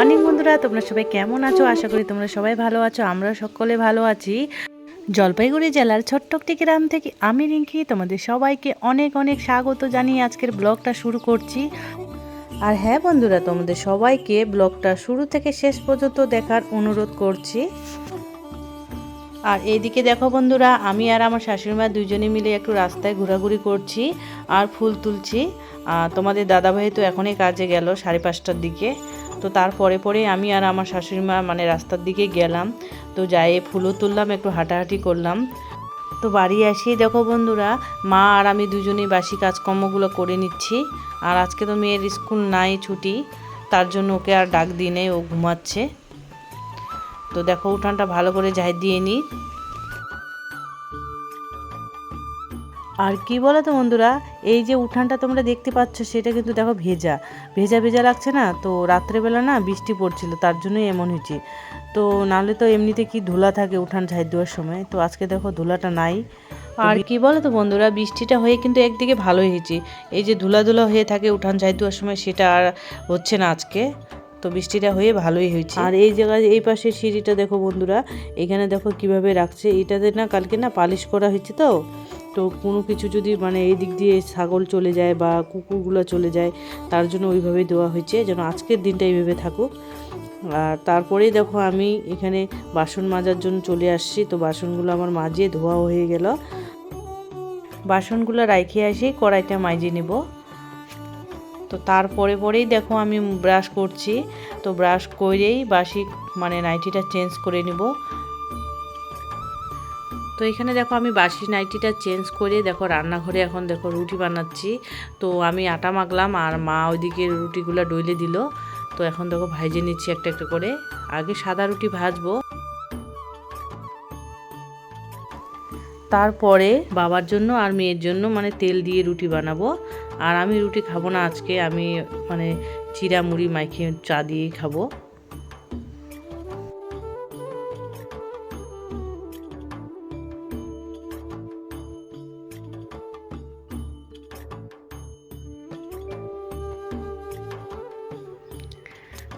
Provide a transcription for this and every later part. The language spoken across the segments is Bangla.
মর্নিং বন্ধুরা, তোমরা সবাই কেমন আছো? আশা করি তোমরা সবাই ভালো আছো আমরা সকলে ভালো আছি। জলপাইগুড়ি জেলার ছোট্ট একটি গ্রাম থেকে আমি রিঙ্কি, তোমাদের সবাইকে অনেক অনেক স্বাগত জানিয়ে আজকের ব্লগটা শুরু করছি। আর হ্যাঁ বন্ধুরা, তোমাদের সবাইকে ব্লগটা শুরু থেকে শেষ পর্যন্ত দেখার অনুরোধ করছি। আর এইদিকে দেখো বন্ধুরা, আমি আর আমার শাশুড়িমা দুজনে মিলে একটু রাস্তায় ঘোরাঘুরি করছি আর ফুল তুলছি। তোমাদের দাদাভাই তো এখনই কাজে গেল সাড়ে পাঁচটার দিকে। তো তারপরে পরে আমি আর আমার শাশুড়ি মা মানে রাস্তার দিকে গেলাম। তো যাই ফুলও তুললাম, একটু হাঁটাহাঁটি করলাম। তো বাড়ি আসি, দেখো বন্ধুরা, মা আর আমি দুজনেই বাসি কাজকর্মগুলো করে নিচ্ছি। আর আজকে তো মেয়ের স্কুল নাই, ছুটি, তার জন্য ওকে আর ডাক দিই নেই, ও ঘুমাচ্ছে। তো দেখো উঠানটা ভালো করে যাই দিয়ে নিই। আর কি বলো তো বন্ধুরা এই যে উঠানটা তোমরা দেখতে পাচ্ছ সেটা কিন্তু দেখো ভেজা। ভেজা ভেজা লাগছে না? তো রাত্রেবেলা না বৃষ্টি পড়ছিল তার জন্যই এমন হয়েছে। তো নাহলে তো এমনিতে কি ধুলা থাকে উঠান ঝাড় দেওয়ার সময়? তো আজকে দেখো ধুলাটা নাই। আর কি বলো তো বন্ধুরা বৃষ্টিটা হয়ে কিন্তু একদিকে ভালো হয়েছে। এই যে ধুলা ধুলা হয়ে থাকে উঠান ঝাড় দেওয়ার সময় সেটা আর হচ্ছে না আজকে। তো বৃষ্টিটা হয়ে ভালোই হয়েছে। আর এই জায়গায় এই পাশের সিঁড়িটা দেখো বন্ধুরা এখানে দেখো কীভাবে রাখছে। এটাতে না কালকে না পালিশ করা হয়েছে তো? তো কোনো কিছু যদি মানে এই দিক দিয়ে ছাগল চলে যায় বা কুকুরগুলো চলে যায়, তার জন্য ওইভাবেই দেওয়া হয়েছে যেন আজকের দিনটা এইভাবে থাকুক। আর তারপরেই দেখো আমি এখানে বাসন মাজার জন্য চলে আসছি। তো বাসনগুলো আমার মাজিয়ে ধোয়া হয়ে গেল। বাসনগুলো রাইখে আসি, কড়াইটা মাজিয়ে নেব। তো তারপরে পরেই দেখো আমি ব্রাশ করছি। তো ব্রাশ করেই বাসি মানে নাইটিটা চেঞ্জ করে নিব। তো এখানে দেখো আমি বাসি নাইটিটা চেঞ্জ করে দেখো রান্নাঘরে এখন দেখো রুটি বানাচ্ছি। তো আমি আটা মাখলাম আর মা ওইদিকে রুটিগুলো ডইলে দিল। তো এখন দেখো ভাইজে নিচ্ছি একটা একটা করে। আগে সাদা রুটি ভাজবো। তারপরে বাবার জন্য আর মেয়ের জন্য মানে তেল দিয়ে রুটি বানাবো। আর আমি রুটি খাব না আজকে, আমি মানে চিরা মুড়ি মাইখে চা দিয়েই খাব।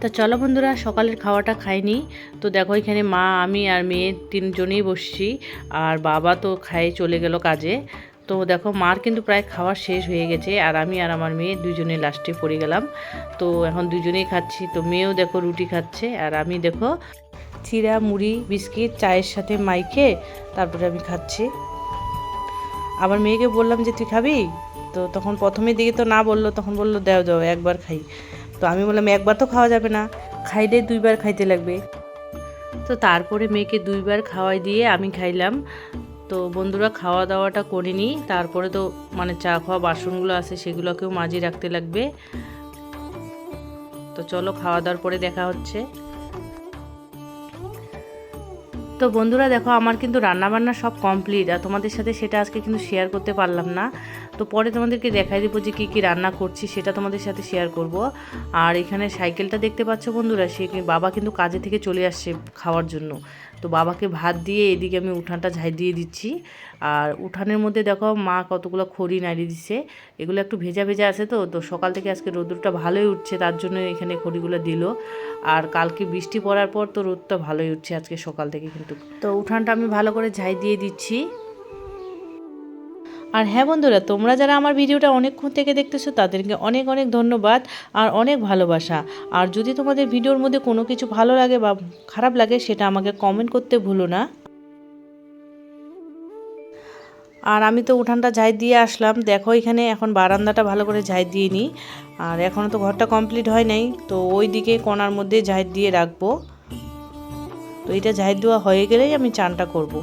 তা চলো বন্ধুরা, সকালের খাওয়াটা খাইনি। তো দেখো এখানে মা, আমি আর মেয়ে তিনজনেই বসছি, আর বাবা তো খাই চলে গেল কাজে। তো দেখো মার কিন্তু প্রায় খাওয়া শেষ হয়ে গেছে, আর আমি আর আমার মেয়ে দুজনে লাস্টে পড়ে গেলাম। তো এখন দুজনেই খাচ্ছি, তো মেয়েও দেখো রুটি খাচ্ছে, আর আমি দেখো চিরা মুড়ি, বিস্কিট, চায়ের সাথে মাইখে তারপরে আমি খাচ্ছি। আবার মেয়েকে বললাম যে, তুই খাবি? তো তখন প্রথমে দিকে তো না বলল, তখন বলল, দেও, দাও, একবার খাই। তো আমি বললাম, একবার তো খাওয়া যাবে না। খাইলে দুইবার খাইতে লাগবে। তো তারপরে মেয়েকে দুইবার খাওয়াই দিয়ে আমি খাইলাম। তো বন্ধুরা খাওয়া দাওয়াটা করে নিই। তারপরে তো মানে চা খাওয়া বাসনগুলো আছে, সেগুলোকেও মাঝে রাখতে লাগবে। তো চলো খাওয়া দাওয়ার পরে দেখা হচ্ছে। তো বন্ধুরা দেখো, আমার কিন্তু রান্নাবান্না সব কমপ্লিট আর তোমাদের সাথে সেটা আজকে কিন্তু শেয়ার করতে পারলাম না। তো পরে তোমাদেরকে দেখাই দেবো যে কী কী রান্না করছি, সেটা তোমাদের সাথে শেয়ার করব। আর এখানে সাইকেলটা দেখতে পাচ্ছ বন্ধুরা, সে বাবা কিন্তু কাজে থেকে চলে আসছে খাওয়ার জন্য। তো বাবাকে ভাত দিয়ে এদিকে আমি উঠানটা ঝাই দিয়ে দিচ্ছি। আর উঠানের মধ্যে দেখো মা কতগুলো খড়ি নাড়িয়ে দিছে। এগুলো একটু ভেজা ভেজা আছে তো তো সকাল থেকে আজকে রোদ্রটা ভালোই উঠছে, তার জন্য এখানে খড়িগুলো দিল। আর কালকে বৃষ্টি পড়ার পর তো রোদটা ভালোই উঠছে আজকে সকাল থেকে কিন্তু। তো উঠানটা আমি ভালো করে ঝাই দিয়ে দিচ্ছি। আর হ্যাঁ বন্ধুরা, তোমরা যারা আমার ভিডিওটা অনেকক্ষণ থেকে দেখতেছো, তাদেরকে অনেক অনেক ধন্যবাদ আর অনেক ভালোবাসা। আর যদি তোমাদের ভিডিওর মধ্যে কোনো কিছু ভালো লাগে বা খারাপ লাগে, সেটা আমাকে কমেন্ট করতে ভুলো না। আর আমি তো উঠানটা ঝাই দিয়ে আসলাম। দেখো, এখানে এখন বারান্দাটা ভালো করে ঝাই দিয়ে নিই। আর এখনও তো ঘরটা কমপ্লিট হয় নাই, তো ওই দিকে কোনার মধ্যে ঝাই দিয়ে রাখব। তো এটা ঝাই দেওয়া হয়ে গেলেই আমি চানটা করব।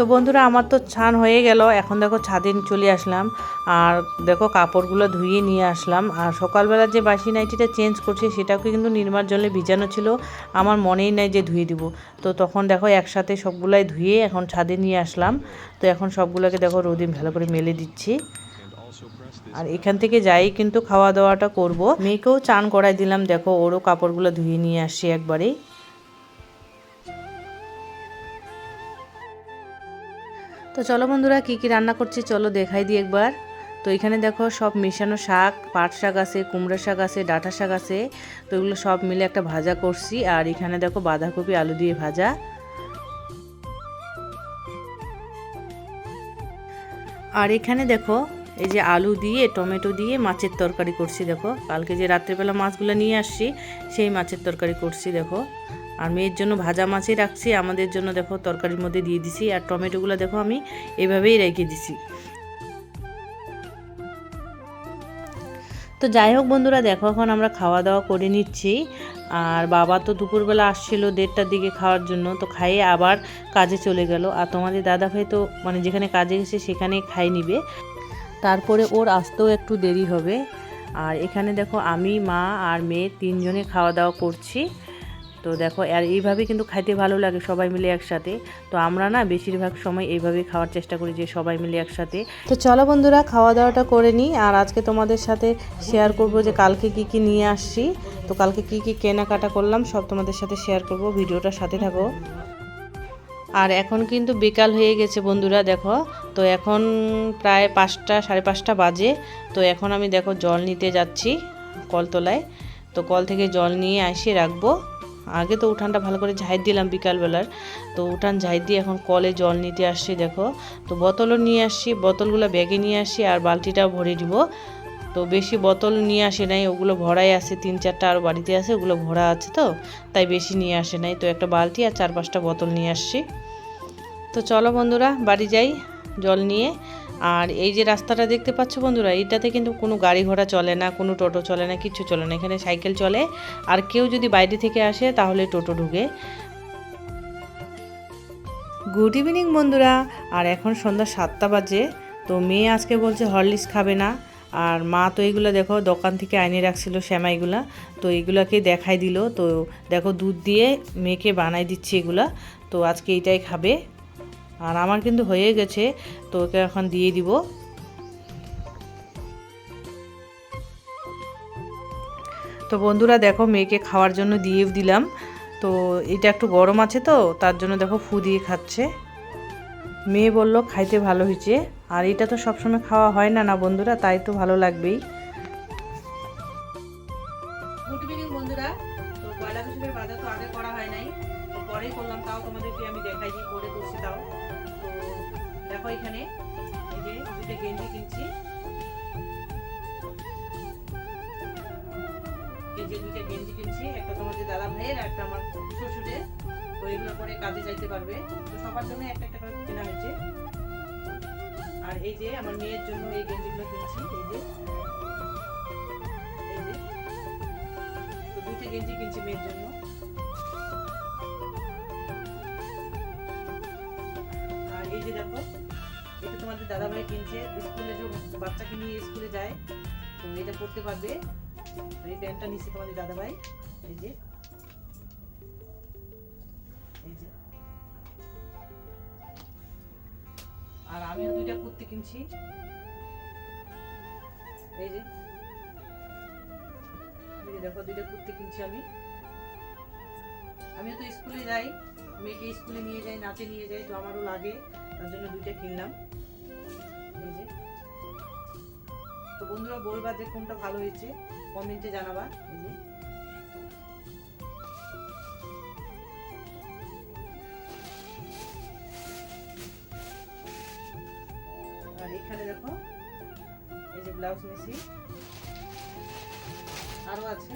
তো বন্ধুরা, আমার তো ছান হয়ে গেল। এখন দেখো ছাদে চলে আসলাম। আর দেখো কাপড়গুলো ধুয়ে নিয়ে আসলাম। আর সকালবেলা যে বাসি নাইটিটা চেঞ্জ করছি, সেটাকে কিন্তু নির্মার জলে ভিজানো ছিল। আমার মনেই নাই যে ধুয়ে দিব। তো তখন দেখো একসাথে সবগুলাই ধুয়ে এখন ছাদে নিয়ে আসলাম। তো এখন সবগুলোকে দেখো রোদে ভালো করে মেলে দিচ্ছি। আর এখান থেকে যাই কিন্তু খাওয়া দাওয়াটা করব। মেয়েকেও চান করাই দিলাম। দেখো ওরও কাপড়গুলো ধুয়ে নিয়ে আসি একবারেই। তো চলো বন্ধুরা, কী কী রান্না করছি চলো দেখাই দিই একবার। তো এখানে দেখো সব মিশানো শাক, পাট শাক আছে, কুমড়া শাক আছে, ডাঁটা শাক আছে। তো এগুলো সব মিলে একটা ভাজা করছি। আর এখানে দেখো বাঁধাকপি, আলু দিয়ে ভাজা। আর এখানে দেখো এই যে আলু দিয়ে, টমেটো দিয়ে মাছের তরকারি করছি দেখো। কালকে যে রাত্রেবেলা মাছগুলো নিয়ে আসছি, সেই মাছের তরকারি করছি দেখো। আর মেয়ের জন্য ভাজা মাছই রাখছি, আমাদের জন্য দেখো তরকারির মধ্যে দিয়ে দিছি, আর টমেটোগুলো দেখো আমি এভাবেই রেখে দিছি। তো যাই হোক বন্ধুরা, দেখো এখন আমরা খাওয়া দাওয়া করে নিচ্ছি। আর বাবা তো দুপুরবেলা আসছিল দেড়টার দিকে খাওয়ার জন্য, তো খাইয়ে আবার কাজে চলে গেল। আর তোমাদের দাদা ভাই তো মানে যেখানে কাজে গেছে সেখানে খাই নিবে। তারপরে ওর আসতেও একটু দেরি হবে। আর এখানে দেখো আমি, মা আর মেয়ে তিনজনে খাওয়া দাওয়া করছি। তো দেখো, আর এইভাবে কিন্তু খাইতে ভালো লাগে সবাই মিলে একসাথে। তো আমরা না বেশিরভাগ সময় এইভাবে খাওয়ার চেষ্টা করি যে সবাই মিলে একসাথে। তো চলো বন্ধুরা খাওয়া দাওয়াটা করে নিই। আর আজকে তোমাদের সাথে শেয়ার করব যে কালকে কি কি নিয়ে আসছি। তো কালকে কি কি কেনাকাটা করলাম, সব তোমাদের সাথে শেয়ার করব। ভিডিওটার সাথে থাকো। আর এখন কিন্তু বিকাল হয়ে গেছে বন্ধুরা, দেখো। তো এখন প্রায় পাঁচটা, সাড়ে পাঁচটা বাজে। তো এখন আমি দেখো জল নিতে যাচ্ছি কলতলায়। তো কল থেকে জল নিয়ে এসে রাখব। আগে তো উঠানটা ভালো করে ঝাই দিলাম বিকালবেলার। তো উঠান ঝাই দিয়ে এখন কলে জল নিতে আসছি, দেখো। তো বোতলও নিয়ে আসছি, বোতলগুলো ব্যাগে নিয়ে আসছি আর বালতিটাও ভরে দিব। তো বেশি বোতল নিয়ে আসে নাই, ওগুলো ভরাই আছে, তিন চারটা আরও বাড়িতে আছে, ওগুলো ভরা আছে তো, তাই বেশি নিয়ে আসে নাই। তো একটা বালতি আর চার পাঁচটা বোতল নিয়ে আসছি। তো চলো বন্ধুরা, বাড়ি যাই জল নিয়ে। আর এই যে রাস্তাটা দেখতে পাচ্ছ বন্ধুরা, এটাতে কিন্তু কোনো গাড়ি ঘোড়া চলে না, কোনো টোটো চলে না কিছু চলে না। এখানে সাইকেল চলে। আর কেউ যদি বাইরে থেকে আসে, তাহলে টোটো ঢুকে। গুড ইভিনিং বন্ধুরা। আর এখন সন্ধ্যা সাতটা বাজে, তো মেয়ে আজকে বলছে হরলিক্স খাবে না। আর মা তো এইগুলো দেখো, দোকান থেকে আইনে রাখছিল শ্যামাইগুলা। তো এগুলাকে দেখাই দিল। তো দেখো দুধ দিয়ে মেয়েকে বানাই দিচ্ছি এগুলা। তো আজকে এইটাই খাবে। আর আমার কিন্তু হয়ে গেছে, তো ওকে এখন দিয়ে দিব। তো বন্ধুরা দেখো, মেয়েকে খাওয়ার জন্য দিয়ে দিলাম। তো এটা একটু গরম আছে তো, তার জন্য দেখো ফু দিয়ে খাচ্ছে। মেয়ে বলল, খাইতে ভালো হয়েছে। আর এটা তো সবসময় খাওয়া হয় না না বন্ধুরা, তাই তো ভালো লাগবেই। দুটো গেঞ্জি কিনছি। যে দুইটা গেঞ্জি কিনছি, একটা তোমাদের দাদা ভাইয়ের একটা আমার শ্বশুরের। তো এগুলো পরে কাজে যাইতে পারবে। তো সবার জন্য একটা একটা করে কেনা হয়েছে। আর এই যে আমার মেয়ের জন্য এই গেঞ্জিগুলো কিনছি, এই যে। দুইটা গেঞ্জি কিনছি মেয়ের জন্য। আর এই যে দেখো তোমাদের দাদা ভাই কিনছে, স্কুলে যে বাচ্চাকে নিয়ে স্কুলে যায়, তো এটা পড়তে পারবে। এই প্যান্টটা নিচ্ছে তোমাদের দাদা ভাই এই যে। এই যে। আর আমিও দুইটা কুর্তি কিনছি। এই যে। দেখো, দুইটা কুর্তি কিনছি আমি। আমিও তো স্কুলে যাই, মেয়েকে স্কুলে নিয়ে যাই নাচে নিয়ে যাই, তো আমারও লাগে, তার জন্য দুইটা কিনলাম। যে তো বন্ধুরা বলবা যে কোনটা ভালো হয়েছে? কমেন্টে জানাবা। এই আর এখানে দেখো, এই যে ব্লাউজ নিছি আরও আছে।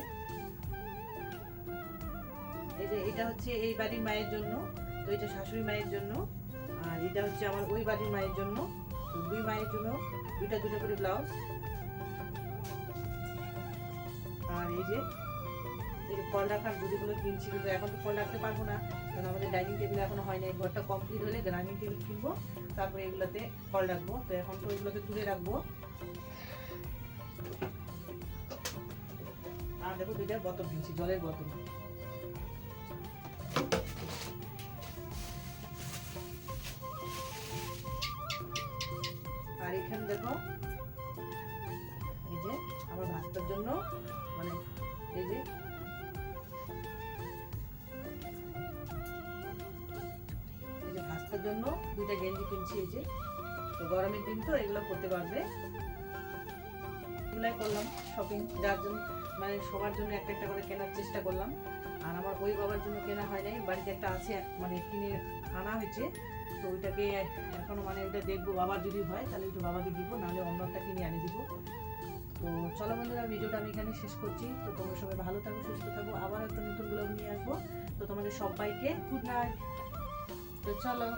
এই যে এটা হচ্ছে এই বাড়ির মায়ের জন্য, তো এটা শাশুড়ি মায়ের জন্য। আর এটা হচ্ছে আমার ওই বাড়ির মায়ের জন্য। দুই মায়ের জন্য, দুইটা দুটো করে ব্লাউজ আর এই যে ফল রাখার গুলিগুলো কিনছি, কিন্তু এখন তো ফল রাখতে পারব না, কারণ আমাদের ডাইনিং টেবিল এখনও হয় নাই, ঘরটা কমপ্লিট হলে ডাইনিং টেবিল কিনবো, তারপরে এগুলোতে ফল রাখব। তো এখন তো এগুলোতে তুলে রাখব। আর দেখো দুইটা বোতল কিনছি, জলের বোতল। আর এখানে দেখো, এই যে আমার ভাস্তার জন্য মানে এই যে ভাস্তার জন্য দুইটা গেঞ্জি কিনছি, এই যে। তো গরমের দিন তো এগুলো করতে পারবে। এগুলাই করলাম শপিং যার জন্য মানে সবার জন্য একটা একটা করে কেনার চেষ্টা করলাম। আমার ওই বাবার জন্য কেনা হয় নাই। বাড়িতে একটা আছে মানে কিনে আনা হয়েছে। তো ওইটাকে এখনও মানে ওইটা দেখব, বাবার যদি হয় তাহলে একটু বাবাকে দিব, নাহলে অন্য একটা কিনে আনে দিব। তো চলো বন্ধুরা, ভিডিওটা আমি এখানে শেষ করছি। তো তোমার সবাই ভালো থাকো, সুস্থ থাকো। আবার একটা নতুন ব্লগ নিয়ে আসব। তো তোমাদের সবাইকে গুড নাইট তো চলো।